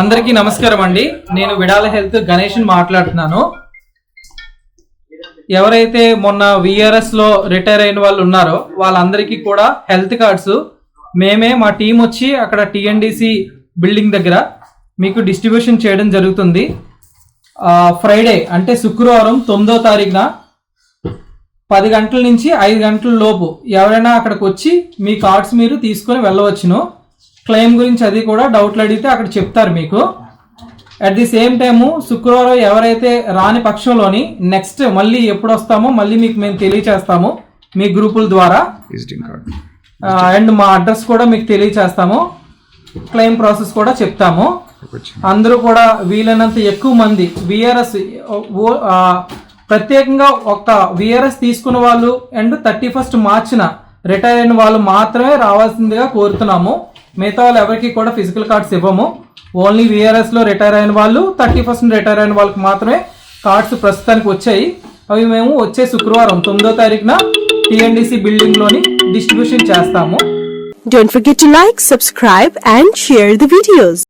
అందరికీ నమస్కారం అండి. నేను విడాల హెల్త్ గణేష్ మాట్లాడుతున్నాను. ఎవరైతే మొన్న విఆర్ఎస్లో రిటైర్ అయిన వాళ్ళు ఉన్నారో వాళ్ళందరికీ కూడా హెల్త్ కార్డ్స్. మేమే మా టీం వచ్చి అక్కడ టిఎన్డిసి బిల్డింగ్ దగ్గర మీకు డిస్ట్రిబ్యూషన్ చేయడం జరుగుతుంది. ఫ్రైడే అంటే శుక్రవారం తొమ్మిదో తారీఖున పది గంటల నుంచి ఐదు గంటల లోపు ఎవరైనా అక్కడికి వచ్చి మీ కార్డ్స్ మీరు తీసుకొని వెళ్ళవచ్చును. క్లెయిమ్ గురించి అది కూడా డౌట్లు అడిగితే అక్కడ చెప్తారు మీకు. అట్ ది సేమ్ టైము శుక్రవారం ఎవరైతే రాని పక్షంలోని నెక్స్ట్ మళ్ళీ ఎప్పుడు వస్తామో మళ్ళీ మీకు మేము తెలియచేస్తాము మీ గ్రూపుల ద్వారా. అండ్ మా అడ్రస్ కూడా మీకు తెలియచేస్తాము. క్లెయిమ్ ప్రాసెస్ కూడా చెప్తాము. అందరూ కూడా వీలైనంత ఎక్కువ మంది విఆర్ఎస్ ప్రత్యేకంగా ఒక విఆర్ఎస్ తీసుకున్న వాళ్ళు అండ్ థర్టీ ఫస్ట్ మార్చిన రిటైర్ అయిన వాళ్ళు మాత్రమే రావాల్సిందిగా కోరుతున్నాము. మిగతా వాళ్ళు ఎవరికి కూడా ఫిజికల్ కార్డ్స్ ఇవ్వము. ఓన్లీ విఆర్ఎస్లో రిటైర్ అయిన వాళ్ళు థర్టీ పర్సెంట్ రిటైర్ అయిన వాళ్ళకి మాత్రమే కార్డ్స్ ప్రస్తుతానికి వచ్చాయి. అవి మేము వచ్చే శుక్రవారం తొమ్మిదో తారీఖున టిఎన్డిసి బిల్డింగ్లోని డిస్ట్రిబ్యూషన్ చేస్తాము. Don't forget to like, subscribe and share the videos.